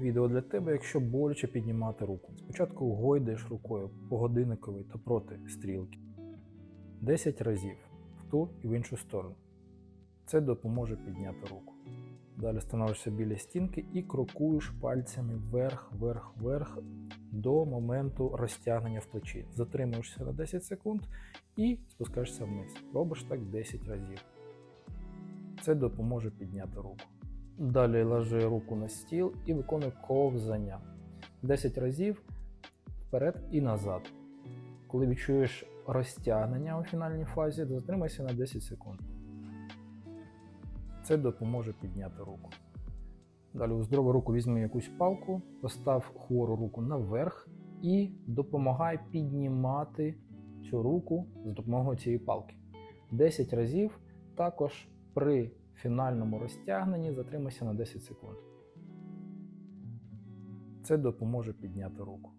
Відео для тебе, якщо боляче піднімати руку. Спочатку гойдаєш рукою по годинниковій та проти стрілки 10 разів в ту і в іншу сторону. Це допоможе підняти руку. Далі становишся біля стінки і крокуєш пальцями вверх, вверх, вверх до моменту розтягнення в плечі. Затримуєшся на 10 секунд і спускаєшся вниз. Робиш так 10 разів. Це допоможе підняти руку. Далі ложи руку на стіл і виконуй ковзання 10 разів вперед і назад. Коли відчуєш розтягнення у фінальній фазі, затримайся на 10 секунд. Це допоможе підняти руку. Далі у здорову руку візьми якусь палку, постав хвору руку наверх і допомагай піднімати цю руку з допомогою цієї палки. 10 разів також при фінальному розтягненні затримайся на 10 секунд. Це допоможе підняти руку.